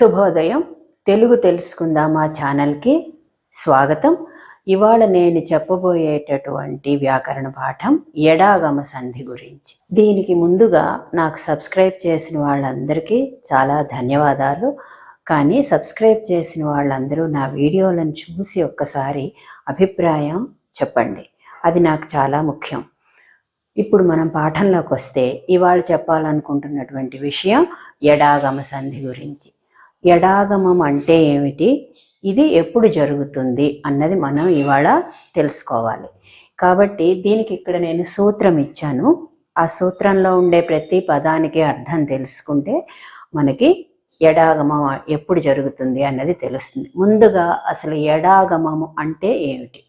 శుభోదయం. తెలుగు తెలుసుకుందామా ఛానల్కి స్వాగతం. ఇవాళ నేను చెప్పబోయేటటువంటి వ్యాకరణ పాఠం ఎడాగమ సంధి గురించి. దీనికి ముందుగా నాకు సబ్స్క్రైబ్ చేసిన వాళ్ళందరికీ చాలా ధన్యవాదాలు. కానీ సబ్స్క్రైబ్ చేసిన వాళ్ళందరూ నా వీడియోలను చూసి ఒక్కసారి అభిప్రాయం చెప్పండి. అది నాకు చాలా ముఖ్యం. ఇప్పుడు మనం పాఠంలోకి వస్తే ఇవాళ చెప్పాలనుకుంటున్నటువంటి విషయం ఎడాగమ సంధి గురించి. ఎడాగమం అంటే ఏమిటి? ఇది ఎప్పుడు జరుగుతుంది అన్నది మనం ఇవాళ తెలుసుకోవాలి. కాబట్టి దీనికి ఇక్కడ నేను సూత్రం ఇచ్చాను. ఆ సూత్రంలో ఉండే ప్రతి పదానికి అర్థం తెలుసుకుంటే మనకి ఎడాగమం ఎప్పుడు జరుగుతుంది అన్నది తెలుస్తుంది. ముందుగా అసలు ఎడాగమము అంటే ఏమిటి?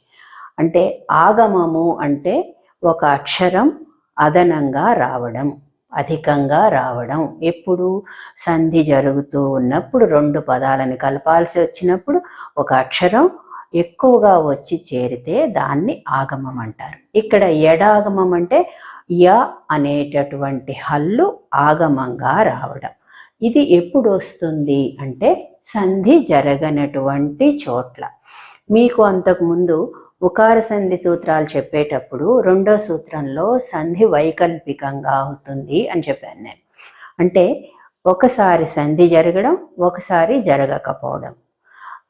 అంటే ఆగమము అంటే ఒక అక్షరం అదనంగా రావడం. అధికంగా రావడం. ఎప్పుడు సంధి జరుగుతూ ఉన్నప్పుడు రెండు పదాలను కలపాల్సి వచ్చినప్పుడు ఒక అక్షరం ఎక్కువగా వచ్చి చేరితే దాన్ని ఆగమం అంటారు. ఇక్కడ ఎడాగమం అంటే య అనేటటువంటి హల్లు ఆగమంగా రావడం. ఇది ఎప్పుడు వస్తుంది అంటే సంధి జరగనటువంటి చోట్ల. మీకు అంతకుముందు ఉకార సంధి సూత్రాలు చెప్పేటప్పుడు రెండో సూత్రంలో సంధి వైకల్పికంగా అవుతుంది అని చెప్పాను నేను. అంటే ఒకసారి సంధి జరగడం ఒకసారి జరగకపోవడం.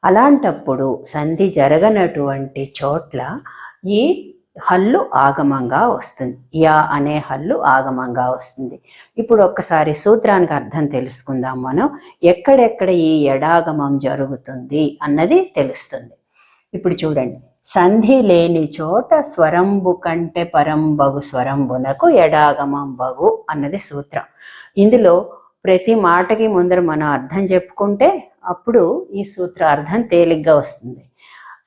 అలాంటప్పుడు సంధి జరగనటువంటి చోట్ల ఈ హల్లు ఆగమంగా వస్తుంది. యా అనే హల్లు ఆగమంగా వస్తుంది. ఇప్పుడు ఒక్కసారి సూత్రానికి అర్థం తెలుసుకుందాం మనం. ఎక్కడెక్కడ ఈ ఎడాగమం జరుగుతుంది అన్నది తెలుస్తుంది. ఇప్పుడు చూడండి. సంధి లేని చోట స్వరంబు కంటే పరంబగు స్వరంబునకు ఎడాగమం బగు అన్నది సూత్రం. ఇందులో ప్రతి మాటకి ముందర మనం అర్థం చెప్పుకుంటే అప్పుడు ఈ సూత్ర అర్థం తేలిగ్గా వస్తుంది.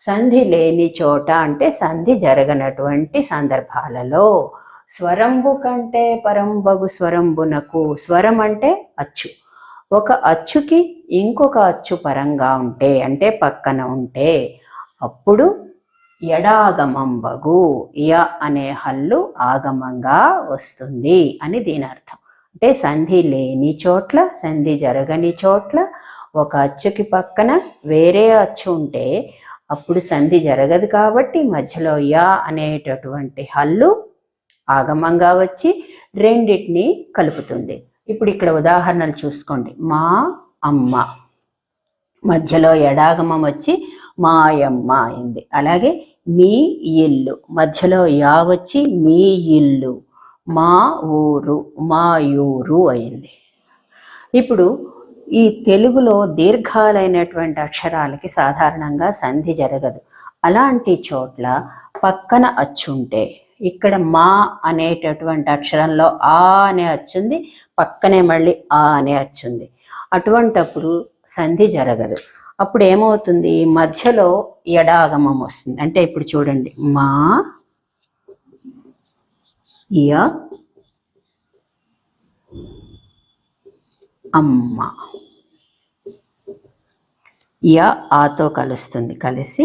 సంధి లేని చోట అంటే సంధి జరగనటువంటి సందర్భాలలో స్వరంబు కంటే పరంబగు స్వరంబునకు స్వరం అంటే అచ్చు. ఒక అచ్చుకి ఇంకొక అచ్చు పరంగా ఉంటే అంటే పక్కన ఉంటే అప్పుడు ఎడాగమంబగు య అనే హల్లు ఆగమంగా వస్తుంది అని దీని అర్థం. అంటే సంధి లేని చోట్ల సంధి జరగని చోట్ల ఒక అచ్చుకి పక్కన వేరే అచ్చు ఉంటే అప్పుడు సంధి జరగదు కాబట్టి మధ్యలో యా అనేటటువంటి హల్లు ఆగమంగా వచ్చి రెండిటిని కలుపుతుంది. ఇప్పుడు ఇక్కడ ఉదాహరణలు చూసుకోండి. మా అమ్మ. మధ్యలో ఎడాగమం వచ్చి మాయమ్మ అయింది అలాగే మీ ఇల్లు మధ్యలో యా వచ్చి మీ ఇల్లు మా ఊరు మా యూరు అయింది. ఇప్పుడు ఈ తెలుగులో దీర్ఘాలైనటువంటి అక్షరాలకి సాధారణంగా సంధి జరగదు. అలాంటి చోట్ల పక్కన అచ్చుంటే ఇక్కడ మా అనేటటువంటి అక్షరంలో ఆ అనే అచ్చుంది పక్కనే మళ్ళీ ఆ అనే అచ్చుంది. అటువంటప్పుడు సంధి జరగదు. అప్పుడు ఏమవుతుంది మధ్యలో ఎడాగమం వస్తుంది. అంటే ఇప్పుడు చూడండి. మా య అమ్మ. య ఆతో కలుస్తుంది. కలిసి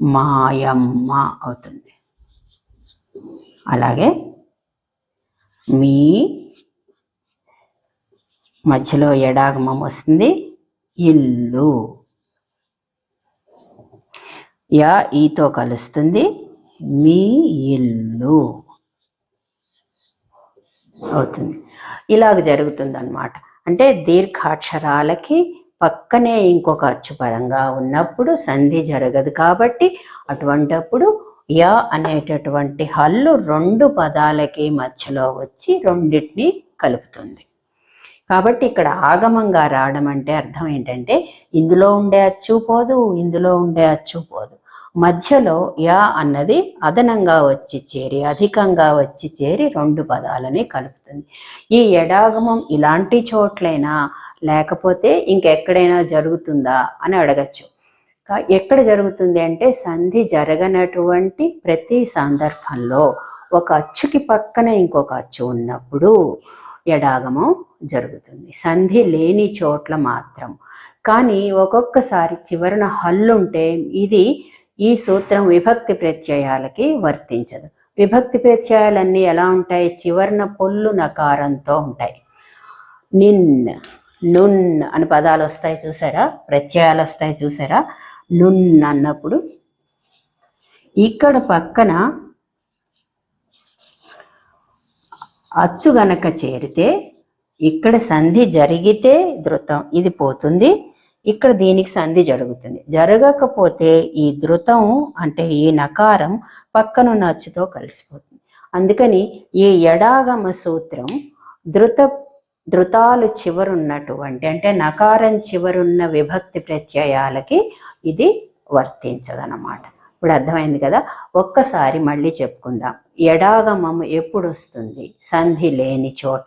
మాయమ్మ అవుతుంది. అలాగే మీ మధ్యలో ఎడాగమం వస్తుంది. ఇల్లు. యా ఈతో కలుస్తుంది మీ ఇల్లు. అవుతుంది. ఇలాగ జరుగుతుంది అనమాట అంటే దీర్ఘాక్షరాలకి పక్కనే ఇంకొక అచ్చుపరంగా ఉన్నప్పుడు సంధి జరగదు కాబట్టి అటువంటప్పుడు య అనేటటువంటి హల్లు రెండు పదాలకి మధ్యలో వచ్చి రెండింటిని కలుపుతుంది. కాబట్టి ఇక్కడ ఆగమంగా రావడం అంటే అర్థం ఏంటంటే ఇందులో ఉండే అచ్చు పోదు ఇందులో ఉండే అచ్చు పోదు. మధ్యలో యా అన్నది అదనంగా వచ్చి చేరి అధికంగా వచ్చి చేరి రెండు పదాలని కలుపుతుంది. ఈ ఎడాగమం ఇలాంటి చోట్లైనా లేకపోతే ఇంకెక్కడైనా జరుగుతుందా అని అడగచ్చు. ఎక్కడ జరుగుతుంది అంటే సంధి జరగనటువంటి ప్రతి సందర్భంలో ఒక అచ్చుకి పక్కన ఇంకొక అచ్చు ఉన్నప్పుడు ఎడాగము జరుగుతుంది. సంధి లేని చోట్ల మాత్రం. కానీ ఒక్కొక్కసారి చివరన హల్లుంటే ఇది ఈ సూత్రం విభక్తి ప్రత్యయాలకి వర్తించదు. విభక్తి ప్రత్యయాలన్నీ ఎలా ఉంటాయి? చివరన పొల్లు నకారంతో ఉంటాయి. నిన్ నున్ అని పదాలు వస్తాయి చూసారా? ప్రత్యయాలు వస్తాయి చూసారా? నున్ అన్నప్పుడు ఇక్కడ పక్కన అచ్చు గనక చేరితే ఇక్కడ సంధి జరిగితే ధృతం ఇది పోతుంది. ఇక్కడ దీనికి సంధి జరుగుతుంది. జరగకపోతే ఈ ధృతం అంటే ఈ నకారం పక్కనున్న అచ్చుతో కలిసిపోతుంది. అందుకని ఈ ఎడాగమ సూత్రం ధృత ధృతాలు చివరున్నటువంటి అంటే నకారం చివరున్న విభక్తి ప్రత్యయాలకి ఇది వర్తించదనమాట ఇప్పుడు అర్థమైంది కదా? ఒక్కసారి మళ్ళీ చెప్పుకుందాం. ఎడాగమము ఎప్పుడు వస్తుంది సంధి లేని చోట.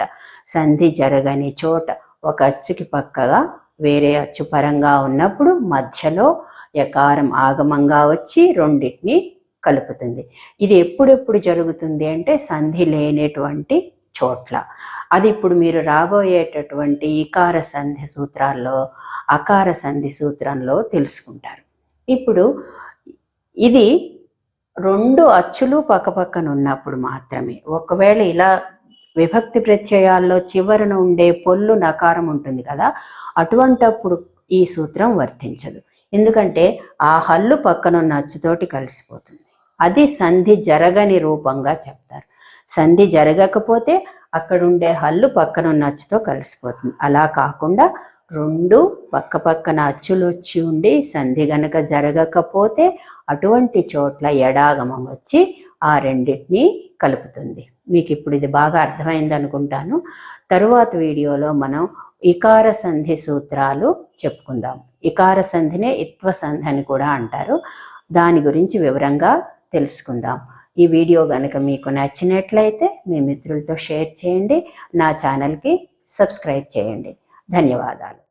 సంధి జరగని చోట. ఒక అచ్చుకి పక్కగా వేరే అచ్చు పరంగా ఉన్నప్పుడు మధ్యలో యకారం ఆగమంగా వచ్చి రెండింటిని కలుపుతుంది. ఇది ఎప్పుడెప్పుడు జరుగుతుంది అంటే సంధి లేనటువంటి చోట్ల. అది ఇప్పుడు మీరు రాబోయేటటువంటి ఇకార సంధి సూత్రాల్లో అకార సంధి సూత్రంలో తెలుసుకుంటారు. ఇప్పుడు ఇది రెండు అచ్చులు పక్కపక్కన ఉన్నప్పుడు మాత్రమే. ఒకవేళ ఇలా విభక్తి ప్రత్యయాల్లో చివరన ఉండే పొల్లు నకారం ఉంటుంది కదా అటువంటప్పుడు ఈ సూత్రం వర్తించదు. ఎందుకంటే ఆ హల్లు పక్కనున్న అచ్చుతోటి కలిసిపోతుంది. అది సంధి జరగని రూపంగా చెప్తారు. సంధి జరగకపోతే అక్కడుండే హల్లు పక్కనున్న అచ్చుతో కలిసిపోతుంది. అలా కాకుండా రెండు పక్క పక్కన అచ్చులు వచ్చి ఉండి సంధి గనక జరగకపోతే అటువంటి చోట్ల ఎడాగమం వచ్చి ఆ రెండింటిని కలుపుతుంది. మీకు ఇప్పుడు ఇది బాగా అర్థమైంది అనుకుంటాను. తరువాత వీడియోలో మనం ఇకార సంధి సూత్రాలు చెప్పుకుందాం. ఇకార సంధినే ఇత్వ సంధి అని కూడా అంటారు. దాని గురించి వివరంగా తెలుసుకుందాం. ఈ వీడియో కనుక మీకు నచ్చినట్లయితే మీ మిత్రులతో షేర్ చేయండి. నా ఛానల్కి సబ్స్క్రైబ్ చేయండి. ధన్యవాదాలు.